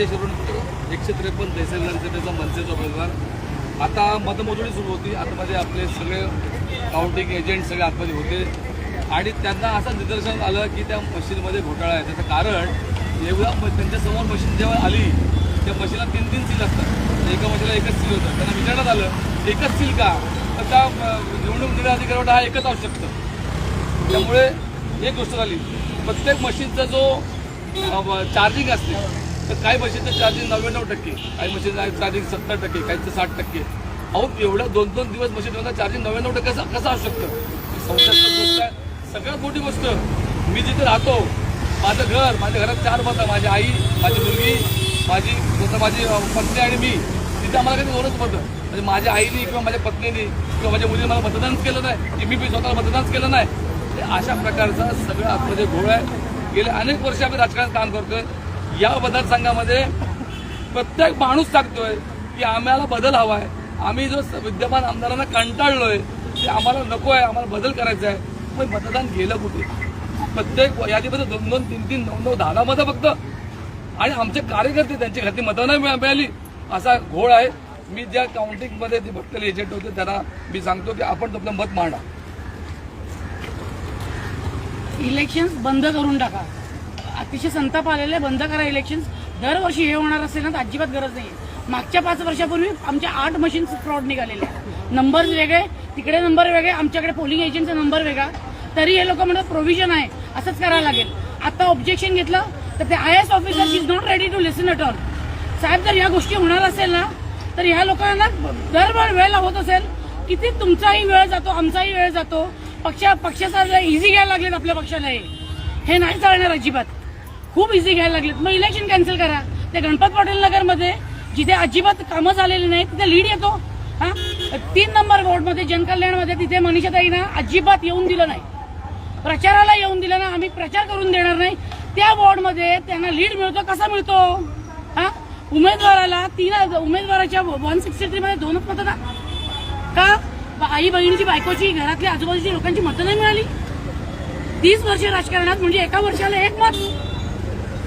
नमस्कार एकशे त्रेपन्न तहसील विधानसभेचा मनसेचा उमेदवार आता मतमोजणी सुरू होती. आतमध्ये म्हणजे आपले सगळे काउंटिंग एजंट सगळे आतमध्ये होते. आणि त्यांना असं निदर्शन आलं की त्या मशीनमध्ये घोटाळा आहे. त्याचं कारण एवढ्या म- त्यांच्यासमोर मशीन जेव्हा आली त्या मशीनला तीन तीन सील असतात. एका मशीनला एकच सील होतं. त्यांना विचारण्यात आलं एकच सील का? तर त्या निवडणूक निर्णय अधिकाऱ्यावर हा एकच असू शकतं त्यामुळे एक गोष्ट झाली. प्रत्येक मशीनचा जो चार्जिंग असते तर काही मशीनचं चार्जिंग नव्याण्णव टक्के काही मशीनचं चार्जिंग सत्तर टक्के काहीचं साठ टक्के. अहो एवढ्या दोन दोन दिवस मशीन चार्जिंग नव्याण्णव टक्के कसं कसं असू शकतं? संशयास्पद गोष्ट आहे सगळ्यात मोठी गोष्ट मी जिथे राहतो माझं घर माझ्या घरात चार मतं माझी आई माझी मुलगी माझी स्वतः माझी पत्नी आणि मी तिथे आम्हाला काही दोनच मतं म्हणजे माझ्या आईने किंवा माझ्या पत्नीने किंवा माझ्या मुलीने मला मतदानच केलं नाही की मी बी स्वतःला मतदानच केलं नाही. ते अशा प्रकारचा सगळं आतमध्ये घोळ आहे. गेले अनेक वर्ष आम्ही राजकारणात काम करतोय. या मतदारसंघामध्ये प्रत्येक माणूस सांगतोय की आम्हाला बदल हवा आहे आम्ही जो विद्यमान आमदारांना कंटाळलोय ते आम्हाला नको आहे आम्हाला बदल करायचा आहे पण मतदान गेलं कुठे? प्रत्येक यादीमध्ये दोन दोन तीन तीन नऊ नऊ दहा मतं फक्त. आणि आमचे कार्यकर्ते त्यांची खाती मतं नाही मिळाली. असा घोळ आहे. मी ज्या काउंटिंगमध्ये जे भटकले एजंट होते त्यांना मी सांगतो की आपण तुमचं मत मांडा. इलेक्शन बंद करून टाका. अतिशय संताप आलेले बंद करा इलेक्शन्स दरवर्षी हे होणार असेल ना तर अजिबात गरज नाही मागच्या पाच वर्षापूर्वी आमच्या आठ मशीन्स फ्रॉड निघालेले नंबर वेगळे तिकडे नंबर वेगळे आमच्याकडे पोलिंग एजंटचा नंबर वेगळा. तरी हे लोक म्हणतात प्रोव्हिजन आहे. असंच करायला लागेल. आता ऑब्जेक्शन घेतलं तर ते I S officer is not ready to listen at all साहेब जर या गोष्टी होणार असेल ना तर ह्या लोकांना दरबार वेळ होत असेल किती तुमचाही वेळ जातो आमचाही वेळ जातो. पक्ष पक्षाचा इझी घ्यायला लागलेत आपल्या पक्षाला हे. हे नाही चालणार अजिबात. खूप इझी घ्यायला लागलेत. मग इलेक्शन कॅन्सल करा. ते गणपत पाटील नगरमध्ये जिथे अजिबात कामं झालेली नाही तिथे लीड येतो. हा? तीन नंबर वॉर्डमध्ये जनकल्याणमध्ये तिथे मनीषाताईना अजिबात येऊन दिलं नाही. प्रचाराला येऊन दिलं ना आम्ही प्रचार करून देणार नाही. त्या वॉर्डमध्ये त्यांना लीड मिळतो. कसा मिळतो? हा? उमेदवाराला तीन उमेदवाराच्या वन सिक्स्टी थ्रीमध्ये दोनच मतं ना का? आई बहिणीची बायकोची घरातल्या आजूबाजूच्या लोकांची मतं नाही मिळाली? तीस वर्ष राजकारणात म्हणजे एका वर्षाला एक मत.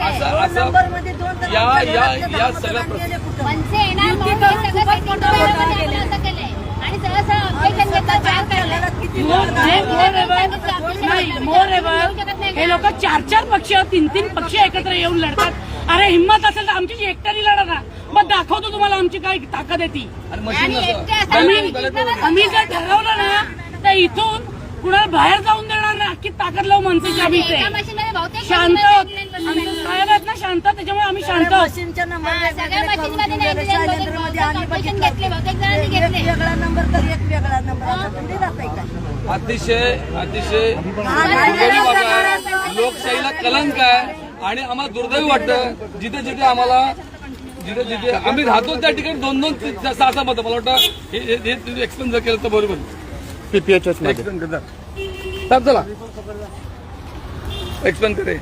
असं असं या या या सगळ्या प्र- मनसे येणार म्हणून हे सगळं setting करायला असं केलंय. आणि objection. नाही हे लोक चार चार पक्ष तीन तीन पक्ष एकत्र येऊन लढतात अरे हिंमत असेल तर आमची जी एकट्याने लढा ना मग दाखवतो तुम्हाला आमची काय ताकद आहे ती आणि मशीन आणि नसतं. एकटे असं- आम्ही जर ठरवलं ना तर इथून कुणाला बाहेर जाऊन देणार ना अख्खी ताकद लावू मनसेची आम्ही इथे एका बहुतेक शांत शांत त्याच्यामुळे आम्ही शांत. मशीनच्या नंबर वेगवेगळे सगळ्या करून मशीनमध्ये दिलेले. नाही दिलेले, शैलेंद्रमध्ये बहुतेक आम्ही competition बघितलं. घेतले, बहुतेक जणांनी एक घेतले. वेगळा नंबर तर एक वेगळा नंबर आता तुम्ही राहताय का अतिशय अतिशय दुर्दैवी नाही, बाब आहे. लोकशाहीला कलंक आहे आणि आम्हाला दुर्दैवी वाटतं जिथे जिथे आम्हाला जिथे जिथे आम्ही राहतो त्या ठिकाणी दोन दोन तीन- सहा सहा मतं. मला वाटतं हे हे- हे एक्सप्लेन जर केलं तर बरोबर पीपीएचएसमध्ये. एक्सप्लेन करता साहेब चला. एक्सप्लेन करे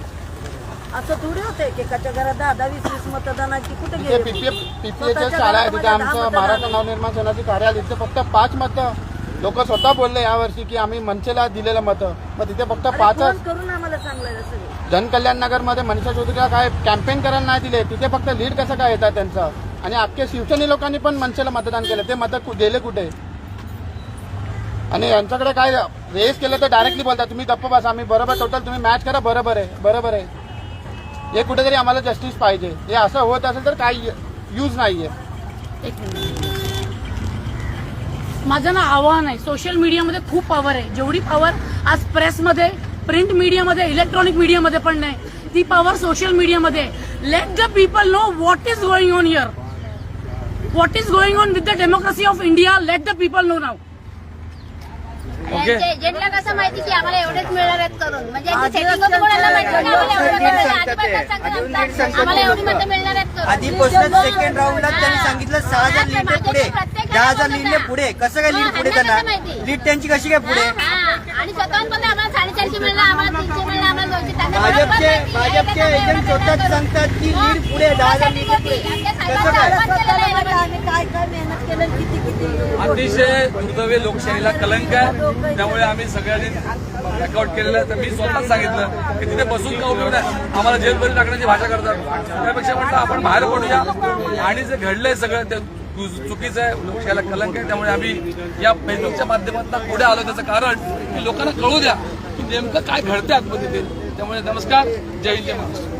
असं थोडी होते की एकाच्या घरात दहा दहा वीस वीस मतदानाची कुठे गेली? स्वतःच्या शाळा आहे तिथे घरामध्ये दहा आमचं मतदान महाराष्ट्र आहे. नवनिर्माण सेनाचे कार्यालय तिथे फक्त पाच मतं. लोक स्वतः बोलले यावर्षी की आम्ही मनसेला दिलेलं मतं. मग तिथे फक्त अरे पाचच फोन करून आम्हाला सांगलं सगळं. जनकल्याण नगरमध्ये मनीषा चौधरीला काय कॅम्पेन करायला नाही दिले तिथे फक्त लीड कसं काय येतात त्यांचं? आणि अख्खे शिवसेने लोकांनी पण मनसेला मतदान केलं ते मतं कु- गेले कुठे? आणि यांच्याकडे काय रेस केलं तर डायरेक्टली बोलतात तुम्ही गप्प बसा आम्ही बरोबर टोटल तुम्ही मॅच करा बरोबर आहे बरोबर आहे. हे कुठेतरी आम्हाला जस्टिस पाहिजे. हे असं होत असेल तर काही यूज नाहीये. एक मिनिट. माझं ना आव्हान आहे सोशल मीडियामध्ये खूप पॉवर आहे. जेवढी पॉवर आज प्रेसमध्ये प्रिंट मीडियामध्ये इलेक्ट्रॉनिक मीडियामध्ये पण नाही ती पॉवर सोशल मीडियामध्ये let the people know what is going on here what is going on with the democracy of India let the people know now okay. कसं माहिती की आम्हाला एवढेच मिळणार आहेत करून. म्हणजे यांची setting होती कोणाला माहिती की आम्हाला एवढे मिळणार आहे. अजिबात सांगत नसतात. आम्हाला एवढी मतं मिळणार आहेत करून. आधीपासूनच सेकंड राऊंडला त्यांनी सांगितलं सहा हजार लीड पुढे. दहा हजार लीडने पुढे. कसं काय लीड पुढे त्यांना लीड त्यांची कशी काय पुढे? हा, आणि स्वतःहून बोलले आम्हाला साडेचारशे मिळणार आम्हाला तीनशे मिळणार आम्हाला दोनशे. त्यांना भाजपचे बरोबर माहिती. आहे. भाजपचे एजंट स्वतःच. सांगतात की लीड पुढे दहा हजार लीड पुढे. अतिशय दुर्दैवी लोकशाहीला कलंक आहे. त्यामुळे आम्ही सगळ्यांनी रेकॉर्ड केलेलं आहे. तर मी स्वतःच सांगितलं की तिथे बसून का उपयोग नाही आम्हाला जेलमध्ये टाकण्याची भाषा करतात. त्यापेक्षा म्हटलं आपण बाहेर पडूया. आणि जे घडलंय सगळं ते चुकीचं आहे. लोकशाहीला कलंक आहे. त्यामुळे आम्ही या फेसबुकच्या माध्यमातून पुढे आलो. त्याचं कारण की लोकांना कळू द्या की नेमकं काय घडतंय आतमध्ये. ते त्यामुळे नमस्कार. जय हिंद जय महाराष्ट्र.